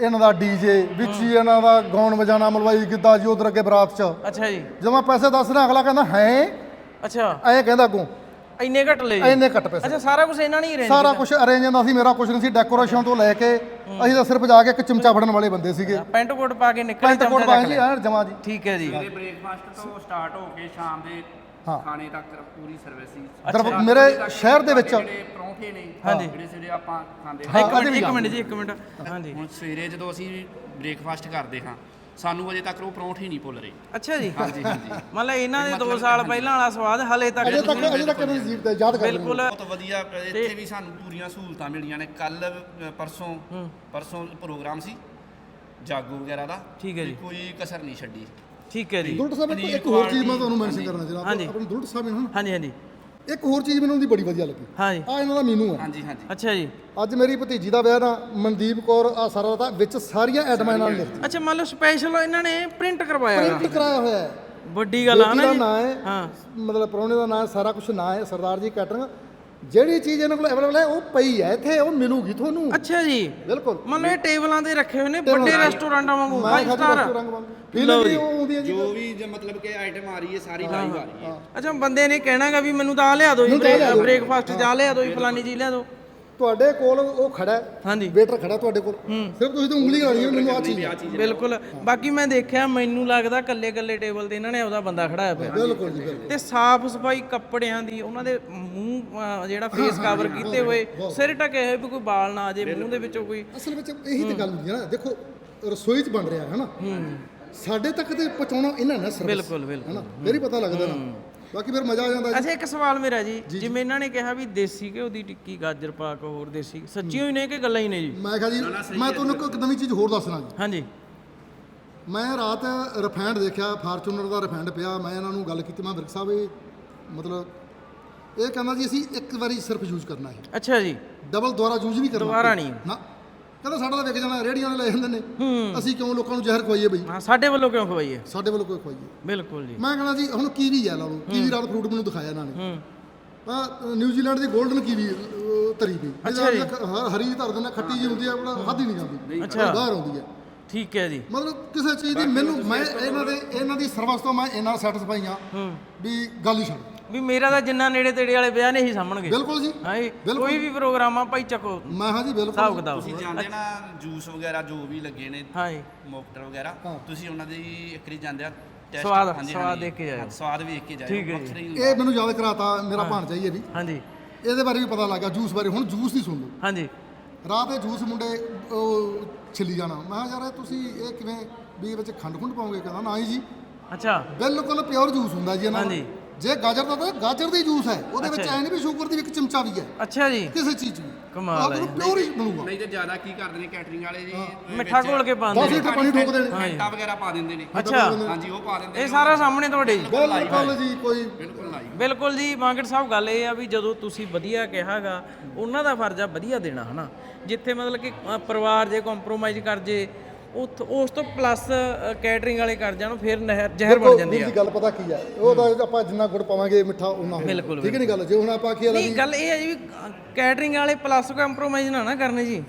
ਇਹਨਾਂ ਦਾ ਡੀਜੇ ਵਿੱਚ ਹੀ। ਇਹਨਾਂ ਦਾ ਗਾਉਣ ਵਜਾਣਾ ਮਲਵਾਈ ਗਿੱਧਾ ਜੀ ਉਧਰ ਅੱਗੇ ਬਰਾਤ ਚ। ਅੱਛਾ ਜੀ। ਜਦੋਂ ਮੈਂ ਪੈਸੇ ਦੱਸਣਾ ਅਗਲਾ ਕਹਿੰਦਾ ਹੈ? ਅੱਛਾ। ਐਂ ਕਹਿੰਦਾ ਅੱਗੋਂ। ਇੰਨੇ ਘੱਟ ਲਏ ਜੀ? ਇੰਨੇ ਘੱਟ ਪੈਸੇ। ਅੱਛਾ ਸਾਰਾ ਕੁਝ ਇਹਨਾਂ ਨੇ ਹੀ ਰੇਂਜ ਸਾਰਾ ਕੁਝ ਅਰੇਂਜ ਹੁੰਦਾ ਸੀ ਮੇਰਾ ਕੁਝ ਨਹੀਂ ਸੀ ਡੈਕੋਰੇਸ਼ਨ ਤੋਂ ਲੈ ਕੇ ਅਸੀਂ ਤਾਂ ਸਿਰਫ ਜਾ ਕੇ ਇੱਕ ਚਮਚਾ ਫੜਨ ਵਾਲੇ ਬੰਦੇ ਸੀਗੇ। ਪੈਂਟ ਕੋਟ ਪਾ ਕੇ ਨਿਕਲ ਪੈਂਟ ਕੋਟ ਪਾਏ ਜੀ ਐਨ ਜਮਾ ਜੀ। ਠੀਕ ਹੈ ਜੀ। ਸਵੇਰੇ ਬ੍ਰੇਕਫਾਸਟ ਤੋਂ ਸਟਾਰਟ ਹੋ ਕੇ ਸ਼ਾਮ ਦੇ ਹਾਂ। ਖਾਣੇ ਤੱਕ ਪੂਰੀ ਸਰਵਿਸ ਸੀ ਦਰਬ- ਮੇਰੇ ਸ਼ਹਿਰ ਦੇ ਵਿੱਚ ਜਿਹੜੇ ਪਰੌਂਠੇ ਨੇ ਹਾਂਜੀ। ਜਿਹੜੇ ਸਵੇਰੇ ਆਪਾਂ ਖਾਂਦੇ ਹਾਂ, ਇੱਕ ਅੱਜ ਮਿੰਟ ਵੀ ਇੱਕ ਆ। ਮਿੰਟ ਜੀ ਇੱਕ ਮਿੰਟ। ਹਾਂਜੀ। ਹੁਣ ਸਵੇਰੇ ਜਦੋਂ ਅਸੀਂ ਬ੍ਰੇਕਫਾਸਟ ਕਰਦੇ ਹਾਂ ਸਾਨੂੰ ਅਜੇ ਤੱਕ ਉਹ ਪਰੌਂਠੇ ਨਹੀਂ ਭੁੱਲ ਰਹੇ। ਅੱਛਾ ਜੀ। ਹਾਂਜੀ ਹਾਂਜੀ। ਮਤਲਬ ਇਹਨਾਂ ਦੇ 2 ਸਾਲ ਪਹਿਲਾਂ ਵਾਲਾ ਸਵਾਦ ਹਲੇ ਤੱਕ ਅਜੇ ਤੱਕ ਅਜੇ ਤੱਕ ਇਹਨਾਂ ਦੀ ਜੀਵ ਤੇ ਯਾਦ ਕਰ ਲੈਂਦੇ ਬਿਲਕੁਲ। ਬਹੁਤ ਵਧੀਆ ਇੱਥੇ ਵੀ ਸਾਨੂੰ ਪੂਰੀਆਂ ਸਹੂਲਤਾਂ ਮਿਲੀਆਂ ਨੇ। ਕੱਲ ਪਰਸੋਂ ਪਰਸੋਂ ਪ੍ਰੋਗਰਾਮ ਸੀ ਜਾਗੋ ਵਗੈਰਾ ਦਾ। ਠੀਕ ਹੈ ਜੀ। ਕੋਈ ਕਸਰ ਨਹੀਂ ਛੱਡੀ। ਠੀਕ ਹੈ ਜੀ। ਦੁਲਟ ਸਾਹਿਬ ਇੱਕ- ਇੱਕ ਹੋਰ ਚੀਜ਼ ਮੈਂ ਤੁਹਾਨੂੰ ਮੈਂਸ਼ਨ। ਕਰਨਾ ਚਾਹੁੰਦਾ। ਹਾਂਜੀ। ਆਪਣੇ ਦੁਲਟ ਸਾਹਿਬ ਨੇ ਨਾ? ਹਾਂਜੀ ਹਾਂਜੀ। ਇੱਕ ਹੋਰ ਚੀਜ਼ ਮੈਨੂੰ ਉਹਦੀ ਬੜੀ ਵਧੀਆ ਲੱਗੀ। ਹਾਂਜੀ। ਆ ਇਹਨਾਂ ਦਾ ਮੀਨੂ ਹੈ। ਹਾਂਜੀ ਹਾਂਜੀ। ਅੱਛਾ ਜੀ। ਅੱਜ ਮੇਰੀ ਭਤੀਜੀ ਦਾ ਵਿਆਹ ਨਾ ਮਨਦੀਪ ਕੌਰ ਆ ਸਾਰਾ ਦਾ ਵਿੱਚ ਸਾਰੀਆਂ ਐਟਮਾਂ ਨਾਲ ਲਿਖਤੀ ਅੱਛਾ ਮੰਨ ਲਓ ਸਪੈਸ਼ਲ ਇਹਨਾਂ ਨੇ ਪ੍ਰਿੰਟ ਕਰਵਾਇਆ। ਪ੍ਰਿੰਟ ਕਰਾਇਆ ਹੋਇਆ ਹੈ। ਵੱਡੀ ਗੱਲ ਆ ਬੇਟੀ ਨਾ ਦਾ ਜੀ। ਨਾਂ ਹੈ ਹਾਂ। ਮਤਲਬ ਪ੍ਰਾਹੁਣੇ ਦਾ ਨਾਂ ਹੈ ਸਾਰਾ ਕੁਝ ਨਾਂ ਹੈ ਸਰਦਾਰ ਜੀ ਕੈਟਰਿੰਗ। ਜਿਹੜੀ ਚੀਜ਼ ਇਹਨਾਂ ਕੋਲ ਅਵੇਲੇਬਲ ਹੈ ਉਹ ਪਈ ਹੈ ਇੱਥੇ ਉਹ ਮਿਲੂਗੀ ਤੁਹਾਨੂੰ। ਅੱਛਾ ਜੀ। ਬਿਲਕੁਲ। ਮੰਨ ਲਓ ਇਹ ਟੇਬਲਾਂ ਤੇ ਰੱਖੇ ਹੋਏ ਨੇ ਵੱਡੇ ਰੈਸਟੋਰੈਂਟਾਂ ਵਾਂਗੂ ਮੈਂ 5 ਖਾਦੀ ਸਟਾਰ ਰੰਗ ਵਾਂਗ। ਫੀਲਿੰਗ ਵੀ ਉਹ ਆਉਂਦੀ ਹੈ ਜੀ ਜੋ ਵੀ ਜੇ ਮਤਲਬ ਕਿ ਆਈਟਮ ਆ ਰਹੀ ਹੈ ਸਾਰੀ ਲਾਈਵ ਆ ਰਹੀ ਹੈ। ਅੱਛਾ ਬੰਦੇ ਨੇ ਕਹਿਣਾਗਾ ਵੀ ਮੈਨੂੰ ਤਾਂ ਆ ਲਿਆ ਦਿਓ ਜੀ ਬ੍ਰੇਕਫਾਸਟ ਜਾ ਲਿਆ ਦਿਓ ਜੀ ਫਲਾਨੀ ਚੀਜ਼ ਲਿਆ ਦਿਓ। ਤੁਹਾਡੇ ਕੋਲ ਉਹ ਖੜਾ ਹੈ। ਹਾਂਜੀ। ਵੇਟਰ ਖੜਾ ਤੁਹਾਡੇ ਕੋਲ। ਸਿਰਫ ਤੁਸੀਂ ਤਾਂ ਉਂਗਲੀ ਕਰਾਣੀ ਹੈ ਮੈਨੂੰ ਆ ਚੀਜ਼। ਹੈ। ਬਿਲਕੁਲ। ਬਾਕੀ ਮੈਂ ਦੇਖਿਆ ਮੈਨੂੰ ਲੱਗਦਾ ਕੱਲੇ ਕੱਲੇ ਟੇਬਲ ਤੇ ਇਹਨਾਂ ਨੇ ਉਹਦਾ ਬੰਦਾ ਖੜਾਇਆ ਪਿਆ। ਬਿਲਕੁਲ ਜੀ ਬਿਲਕੁਲ। ਤੇ ਸਾਫ਼ ਸਫ਼ਾਈ ਕੱਪੜਿਆਂ ਦੀ ਉਹਨਾਂ ਦੇ ਮੂੰਹ ਅਹ, ਜਿਹੜਾ ਫੇਸ ਕਵਰ ਕੀਤੇ ਹੋਏ ਸਿਰ ਢਕੇ ਹੋਏ ਵੀ ਕੋਈ ਵਾਲ ਨਾ ਆ ਜੇ ਮੂੰਹ ਦੇ ਵਿੱਚੋਂ ਕੋਈ। ਅਸਲ ਵਿੱਚ ਇਹੀ ਤੇ ਗੱਲ ਹੁੰਦੀ ਹੈ ਨਾ ਦੇਖੋ ਰਸੋਈ 'ਚ ਬਣ ਰਿਹਾ ਹੈ ਨਾ। ਸਾਡੇ ਤੱਕ ਤੇ ਪਹੁੰਚਾਉਣਾ ਇਹਨਾਂ ਨੇ ਸਰਵਿਸ ਬਿਲਕੁਲ ਬਿਲਕੁਲ। ਹੈ ਨਾ ਫਿਰ ਹੀ ਪਤਾ ਲੱਗਦਾ ਨਾ। ਬਾਕੀ ਫਿਰ ਮਜ਼ਾ ਆ ਜਾਂਦਾ। ਅੱਛਾ ਇੱਕ ਸਵਾਲ ਮੇਰਾ ਜੀ ਜਿਵੇਂ ਇਹਨਾਂ ਨੇ ਕਿਹਾ ਵੀ ਦੇਸੀ ਘਿਓ ਦੀ ਟਿੱਕੀ ਗਾਜਰ ਪਾ ਕੇ ਹੋਰ ਦੇਸੀ ਸੱਚੀ ਹੋਈ ਨੇ ਕਿ ਗੱਲਾਂ ਹੀ ਨੇ ਜੀ? ਮੈਂ ਕਿਹਾ ਜੀ ਮੈਂ ਤੁਹਾਨੂੰ ਇੱਕ ਨਵੀਂ ਚੀਜ਼ ਹੋਰ ਦੱਸਣਾ ਜੀ। ਹਾਂਜੀ। ਮੈਂ ਰਾਤ ਰਿਫਾਈਂਡ ਦੇਖਿਆ ਫਾਰਚੂਨਰ ਦਾ ਰਿਫਾਈਂਡ ਪਿਆ ਮੈਂ ਇਹਨਾਂ ਨੂੰ ਗੱਲ ਕੀਤੀ ਮੈਂ ਬਿਰਕ ਸਾਹਿਬ ਇਹ ਮਤਲਬ ਇਹ ਕਹਿੰਦਾ ਜੀ ਅਸੀਂ ਇੱਕ ਵਾਰੀ ਸਿਰਫ ਯੂਜ਼ ਕਰਨਾ ਹੈ। ਅੱਛਾ ਜੀ। ਡਬਲ ਦੁਬਾਰਾ ਯੂਜ਼ ਵੀ ਕਰਨਾ। ਦੁਬਾਰਾ ਨਹੀਂ। ਨਾ ਕਹਿੰਦਾ ਸਾਡਾ ਤਾਂ ਵਿਕ ਜਾਣਾ ਰੇੜੀਆਂ ਵਾਲੇ ਲੈ ਜਾਂਦੇ ਨੇ। ਅਸੀਂ ਕਿਉਂ ਲੋਕਾਂ ਨੂੰ ਜ਼ਹਿਰ ਖਵਾਈਏ ਬਈ? ਹਾਂ ਸਾਡੇ ਵੱਲੋਂ ਕਿਉਂ ਖਵਾਈਏ? ਸਾਡੇ ਵੱਲੋਂ ਕੋਈ ਖਵਾਈਏ? ਬਿਲਕੁਲ ਜੀ। ਮੈਂ ਕਹਿੰਦਾ ਜੀ ਹੁਣ ਕੀਵੀ ਹੈ ਲਾ ਲਓ ਕੀਵੀ ਰਾਤ ਫਰੂਟ ਮੈਨੂੰ ਦਿਖਾਇਆ ਇਹਨਾਂ ਨੇ। ਹੂੰ। ਆ ਨਿਊਜ਼ੀਲੈਂਡ ਦੀ 골ਡਨ ਕੀਵੀ ਅਹ, ਤਰੀ ਪਈ। ਅੱਛਾ ਜੀ। ਜਿਹਦਾ ਹ- ਹਰੀ ਧਰ ਦਿੰਦਾ ਖੱਟੀ ਜੀ ਹੁੰਦੀ ਹੈ ਬੜਾ ਖਾਧੀ ਨਹੀਂ ਜਾਂਦੀ। ਅੱਛਾ। ਬਾਹਰ ਆਉਂਦੀ ਹੈ ਠੀਕ ਹੈ ਜੀ। ਮਤਲਬ ਕਿਸੇ ਚੀਜ਼ ਦੀ ਮੈਨੂੰ ਮੈਂ ਇਹਨਾਂ ਦੇ ਇਹਨਾਂ ਦੀ ਸਰਵਿਸ ਤੋਂ ਮੈਂ ਇਹਨਾਂ ਸੈਟੀਸਫਾਈ ਹਾਂ। ਵੀ ਗੱਲ ਹੀ ਛੱਡ। ਵੀ ਮੇਰਾ ਤਾਂ ਜਿੰਨਾ ਨੇੜੇ ਤੇੜੇ ਵਾਲੇ ਵਿਆਹ ਨੇ ਹੀ ਸਾਹਮਣਗੇ ਬਿਲਕੁਲ ਜੀ। ਹਾਂ ਜੀ ਕੋਈ ਵੀ ਪ੍ਰੋਗਰਾਮ ਆ ਭਾਈ ਚੱਕੋ। ਮੈਂ ਹਾਂ ਜੀ ਹਿਸਾਬ ਬਿਲਕੁਲ ਕਿਤਾਬ। ਤੁਸੀਂ ਜਾਂਦੇ ਨਾ ਜੂਸ ਵਗੈਰਾ ਜੋ ਵੀ ਲੱਗੇ ਨੇ ਹਾਂ ਜੀ। ਮੋਕਟਰ ਵਗੈਰਾ ਹਾਂ। ਤੁਸੀਂ ਉਹਨਾਂ ਦੀ ਇੱਕ ਵਾਰੀ ਜਾਂਦੇ ਆ ਸਵਾਦ- ਹਾਂਜੀ, ਸਵਾਦ ਹਾਂਜੀ। ਦੇਖ ਕੇ ਜਾਇਓ। ਹਾਂ, ਸਵਾਦ ਵੇਖ ਕੇ ਜਾਇਓ। ਠੀਕ ਹੈ ਜੀ। ਵੱਖਰੇ ਹੀ ਇਹ ਮੈਨੂੰ ਯਾਦ ਕਰਾਤਾ ਮੇਰਾ ਭਾਣਜਾ ਹੀ ਹੈ ਵੀ। ਹਾਂਜੀ ਇਹਦੇ ਬਾਰੇ ਵੀ ਪਤਾ ਲੱਗਾ ਜੂਸ ਬਾਰੇ। ਹੁਣ ਜੂਸ ਦੀ ਸੁਣ ਲਓ। ਹਾਂਜੀ ਰਾਤ ਇਹ ਜੂਸ ਮੁੰਡੇ ਉਹ ਛਿੱਲੀ ਜਾਣਾ। ਮੈਂ ਕਿਹਾ ਯਾਰ ਇਹ ਤੁਸੀਂ ਇਹ ਕਿਵੇਂ ਵੀ ਇਹ ਵਿੱਚ ਖੰਡ ਖੁੰਡ ਪਾਉਂਗੇ? ਕਹਿੰਦਾ ਨਾ ਹੀ ਜੀ। ਅੱਛਾ। ਬਿਲਕੁਲ ਪਿਓਰ ਜੂਸ ਹੁੰਦਾ ਜੀ ਇਹਨਾਂ ਦਾ। ਹਾਂਜੀ। ਜੇ ਗਾਜਰ ਦਾ ਤਾਂ ਗਾਜਰ ਦੀ ਜੂਸ ਹੈ ਉਹਦੇ ਵਿੱਚ ਐ ਨਹੀਂ ਵੀ ਸ਼ੂਗਰ ਦੀ ਵੀ ਇੱਕ ਚਮਚਾ ਵੀ ਹੈ। ਅੱਛਾ ਜੀ। ਕਿਸੇ ਚੀਜ਼ ਵੀ ਕਮਾਲ ਹੈ। ਜੀ। ਪਿਓਰ ਹੀ ਬਣੂਗਾ। ਨਹੀਂ ਤੇ ਜ਼ਿਆਦਾ ਕੀ ਕਰਦੇ ਨੇ ਕੈਟਰਿੰਗ ਵਾਲੇ ਜੀ? ਮਿੱਠਾ ਘੋਲ ਕੇ 10 ਪਾਉਂਦੇ ਨੇ। ਲੀਟਰ ਪਾਣੀ ਠੋਕ ਦੇਣੇ। ਫੈਂਟਾ ਵਗੈਰਾ ਪਾ ਦਿੰਦੇ ਨੇ। ਅੱਛਾ। ਹਾਂਜੀ ਉਹ ਪਾ ਦਿੰਦੇ ਇਹ ਸਾਰਾ ਸਾਹਮਣੇ ਤੁਹਾਡੇ ਜੀ। ਬਿਲਕੁਲ ਜੀ ਕੋਈ ਬਿਲਕੁਲ ਲਾਈਵ ਬਿਲਕੁਲ ਜੀ ਮਾਂਗੜ ਸਾਹਿਬ ਗੱਲ ਇਹ ਆ ਵੀ ਜਦੋਂ ਤੁਸੀਂ ਵਧੀਆ ਕਿਹਾਗਾ ਉਹਨਾਂ ਦਾ ਫਰਜ਼ ਆ ਵਧੀਆ ਦੇਣਾ ਹਨਾ? ਜਿੱਥੇ ਮਤਲਬ ਕਿ ਪਰਿਵਾਰ ਜੇ ਕੰਪਰੋਮਾਈਜ਼ ਕਰ ਜੇ ਉਥ- ਉਸ ਤੋਂ ਪਲੱਸ ਕੈਟਰਿੰਗ ਵਾਲੇ ਕਰ ਜਾਣ ਫਿਰ ਨਹਿਰ ਜ਼ਹਿਰ ਬਣ ਜਾਂਦੀ ਆ। ਗੱਲ ਪਤਾ ਕੀ ਹੈ ਉਹ ਤਾਂ ਆਪਾਂ ਜਿੰਨਾ ਗੁੜ ਪਾਵਾਂਗੇ ਮਿੱਠਾ ਉਹਨਾਂ ਹੋਊਗਾ। ਠੀਕ ਨਹੀਂ ਗੱਲ? ਜੇ ਹੁਣ ਆਪਾਂ ਕੀ ਨਹੀਂ ਗੱਲ ਇਹ ਹੈ ਜੀ ਵੀ ਕੈਟਰਿੰਗ ਵਾਲੇ ਪਲੱਸ ਕੰਪਰੋਮਾਈਜ਼ ਨਾ ਨਾ ਕਰਨ ਜੀ।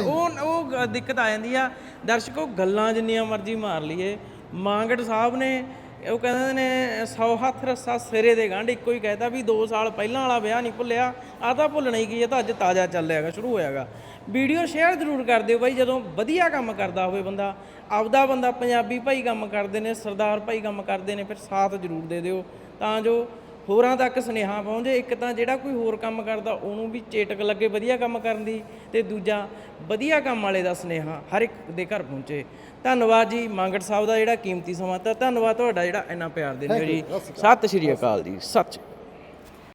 ਉਹ ਉਹ ਦਿੱਕਤ ਆ ਜਾਂਦੀ ਆ। ਦਰਸ਼ਕੋ ਗੱਲਾਂ ਜਿੰਨੀਆਂ ਮਰਜ਼ੀ ਮਾਰ ਲਈਏ। ਮਾਂਗੜ ਸਾਹਿਬ ਨੇ ਉਹ ਕਹਿੰਦੇ ਨੇ 100 ਹੱਥ ਰੱਸਾ ਸਿਰੇ ਦੇ ਗੰਢ, ਇੱਕੋ ਹੀ ਕਹਿਤਾ ਵੀ 2 ਸਾਲ ਪਹਿਲਾਂ ਵਾਲਾ ਵਿਆਹ ਨਹੀਂ ਭੁੱਲਿਆ। ਆ ਤਾਂ ਭੁੱਲਣਾ ਹੀ ਕੀ ਇਹ ਤਾਂ ਅੱਜ ਤਾਜ਼ਾ ਚੱਲ ਰਿਹਾਗਾ ਸ਼ੁਰੂ ਹੋਇਆਗਾ ਵੀਡੀਓ ਸ਼ੇਅਰ ਜ਼ਰੂਰ ਕਰ ਦਿਓ ਬਾਈ, ਜਦੋਂ ਵਧੀਆ ਕੰਮ ਕਰਦਾ ਹੋਵੇ ਬੰਦਾ। ਆਪਦਾ ਬੰਦਾ ਪੰਜਾਬੀ ਭਾਈ ਕੰਮ ਕਰਦੇ ਨੇ, ਸਰਦਾਰ ਭਾਈ ਕੰਮ ਕਰਦੇ ਨੇ, ਫਿਰ ਸਾਥ ਜ਼ਰੂਰ ਦੇ ਦਿਓ। ਤਾਂ ਜੋ ਹੋਰਾਂ ਤੱਕ ਸੁਨੇਹਾ ਪਹੁੰਚੇ ਇੱਕ ਤਾਂ ਜਿਹੜਾ ਕੋਈ ਹੋਰ ਕੰਮ ਕਰਦਾ ਉਹਨੂੰ ਵੀ ਚੇਟਕ ਲੱਗੇ ਵਧੀਆ ਕੰਮ ਕਰਨ ਦੀ ਤੇ ਦੂਜਾ ਵਧੀਆ ਕੰਮ ਵਾਲੇ ਦਾ ਸੁਨੇਹਾ ਹਰ ਇੱਕ ਦੇ ਘਰ ਪਹੁੰਚੇ। ਧੰਨਵਾਦ ਜੀ ਮੰਗੜ ਸਾਹਿਬ ਦਾ ਜਿਹੜਾ ਕੀਮਤੀ ਸਮਾਂ ਤਾਂ ਧੰਨਵਾਦ ਤੁਹਾਡਾ ਜਿਹੜਾ ਇੰਨਾ ਪਿਆਰ ਦਿੰਦੇ ਹੋ ਜੀ। ਸਤਿ ਸ਼੍ਰੀ ਅਕਾਲ। ਜੀ ਸੱਚ